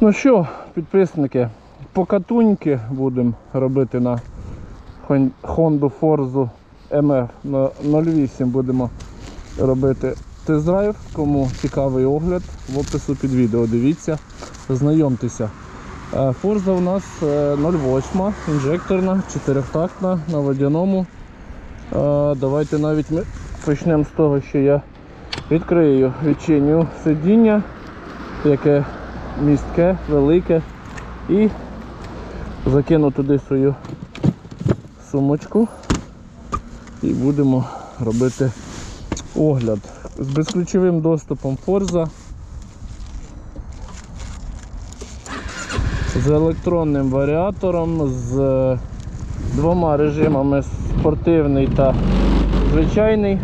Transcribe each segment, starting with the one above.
Ну що, підписники, покатуньки будемо робити на Honda Forza MF на 08 будемо робити тест-драйв. Кому цікавий огляд, в опису під відео дивіться, знайомтеся. Е, Forza у нас е, 08, інжекторна, чотирьохтактна на водяному. Е, Давайте навіть ми почнемо з того, що я відкрию відчиню сидіння, яке містке, велике, і закину туди свою сумочку і будемо робити огляд з безключовим доступом Forza. З електронним варіатором, з е, двома режимами спортивний та звичайний,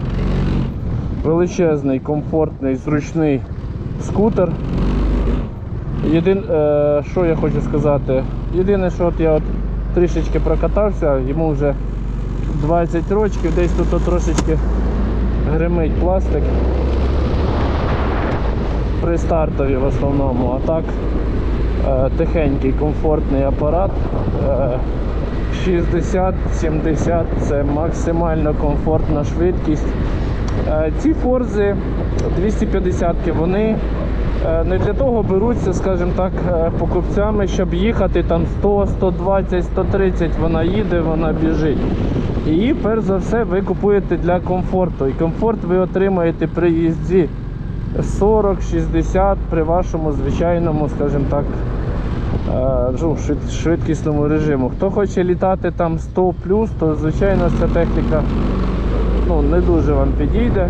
величезний, комфортний, зручний скутер. Єдин, е, що я хочу сказати, єдине, що от я от трішечки прокатався, йому вже 20 років, десь тут трошечки гримить пластик при стартові в основному, а так е, тихенький, комфортний апарат. Е, 60-70 це максимально комфортна швидкість. Е, Ці форзи 250 вони е, не для того беруться, скажімо так, е, покупцями, щоб їхати там 100, 120, 130, вона їде, вона біжить. І перш за все ви купуєте для комфорту. І комфорт ви отримаєте при їзді 40-60 при вашому звичайному, скажімо так, е, ну, швид- швидкісному режиму. Хто хоче літати там 100 то звичайно ця техніка ну, не дуже вам підійде.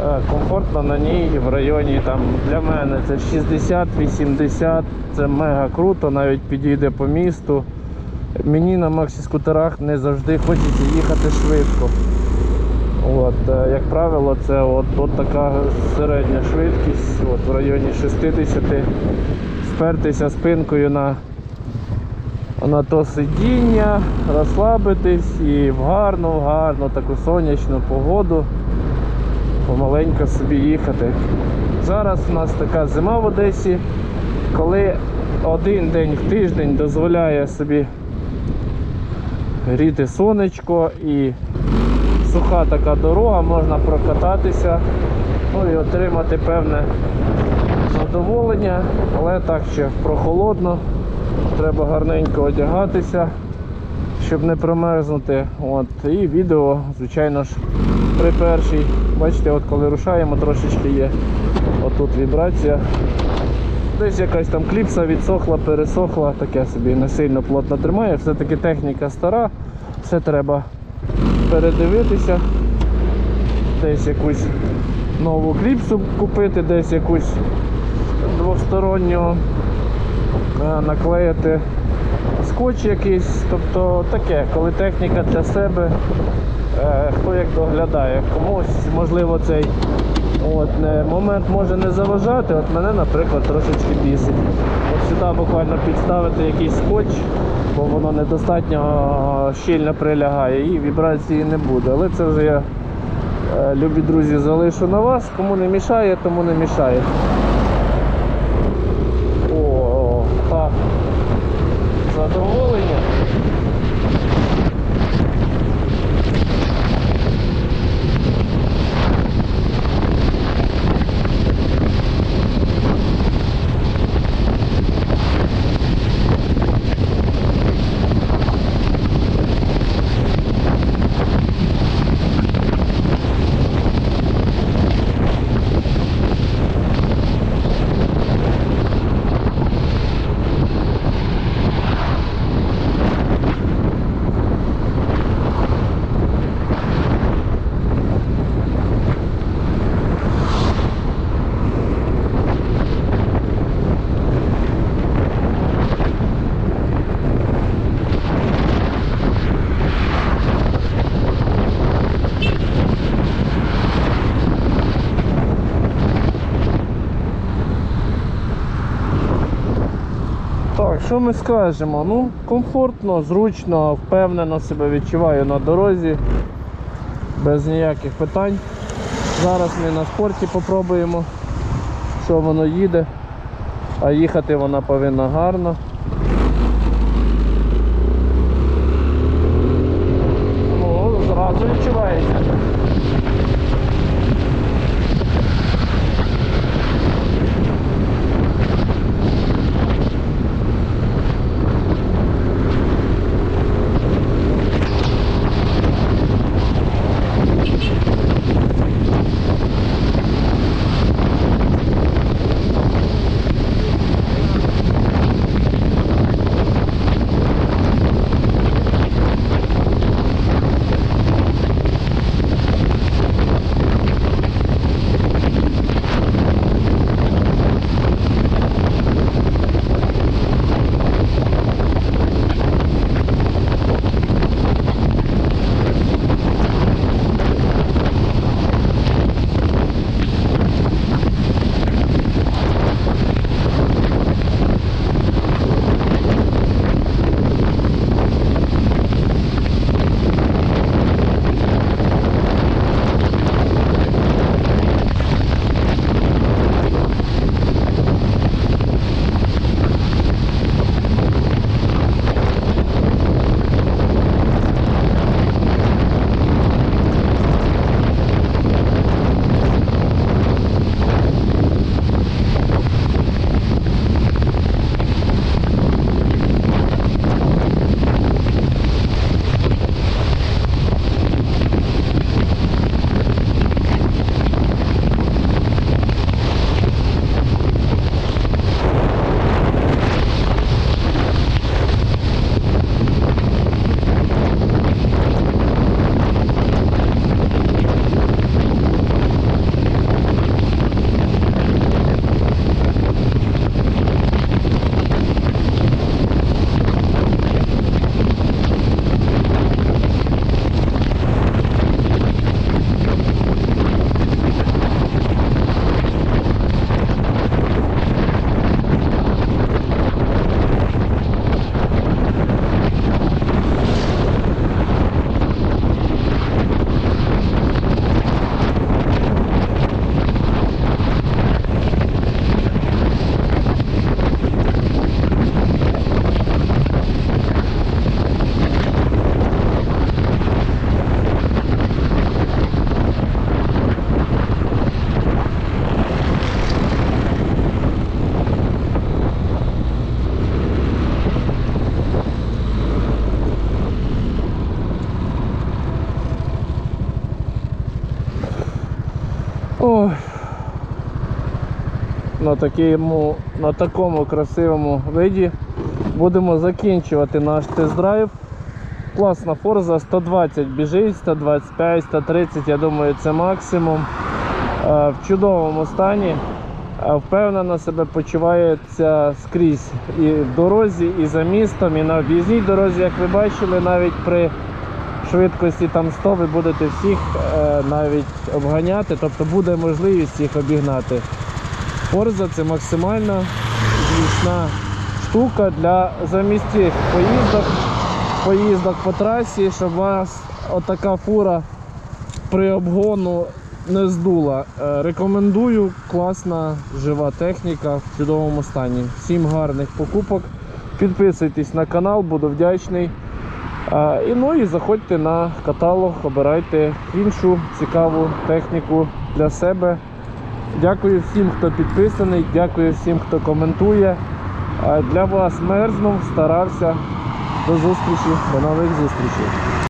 Е, Комфортно на ній в районі там для мене це 60-80, це мега круто, навіть підійде по місту. Мені на максі скутерах не завжди хочеться їхати швидко. От, е, як правило, це от, от така середня швидкість, от, в районі 60, спертися спинкою на, на то сидіння, розслабитись і в гарну, в гарну таку сонячну погоду помаленько собі їхати. Зараз у нас така зима в Одесі, коли один день в тиждень дозволяє собі гріти сонечко і суха така дорога, можна прокататися, ну і отримати певне задоволення, але так ще прохолодно, треба гарненько одягатися, щоб не промерзнути. От. І відео, звичайно ж, при першій. Бачите, от коли рушаємо, трошечки є отут вібрація. Десь якась там кліпса відсохла, пересохла, таке собі не сильно плотно тримає. Все-таки техніка стара, все треба передивитися, десь якусь нову кліпсу купити, десь якусь двосторонню е, наклеїти скотч якийсь, тобто таке, коли техніка для себе, е, хто як доглядає, комусь можливо цей от, не, момент може не заважати, от мене, наприклад, трошечки бісить. От сюди буквально підставити якийсь скотч, бо воно недостатньо е, щільно прилягає і вібрації не буде. Але це вже я, е, любі друзі, залишу на вас. Кому не мішає, тому не мішає. О. Задоволення. Так, що ми скажемо? Ну, комфортно, зручно, впевнено себе відчуваю на дорозі, без ніяких питань. Зараз ми на спорті попробуємо, що воно їде. А їхати вона повинна гарно. Ну, зразу відчувається. На, такому, на такому красивому виді будемо закінчувати наш тест-драйв. Класна форза, 120 біжить, 125, 130, я думаю, це максимум. Е, В чудовому стані. Е, Впевнено себе почувається скрізь. І в дорозі, і за містом, і на об'їзній дорозі, як ви бачили, навіть при швидкості там 100 ви будете всіх е, навіть обганяти, тобто буде можливість їх обігнати. Форза це максимально зручна штука для замістих поїздок, поїздок по трасі, щоб вас отака фура при обгону не здула. Е, Рекомендую, класна жива техніка в чудовому стані. Всім гарних покупок. Підписуйтесь на канал, буду вдячний. Е, І ну і заходьте на каталог, обирайте іншу цікаву техніку для себе. Дякую всім, хто підписаний, дякую всім, хто коментує. Для вас мерзнув, старався. До зустрічі, до нових зустрічей.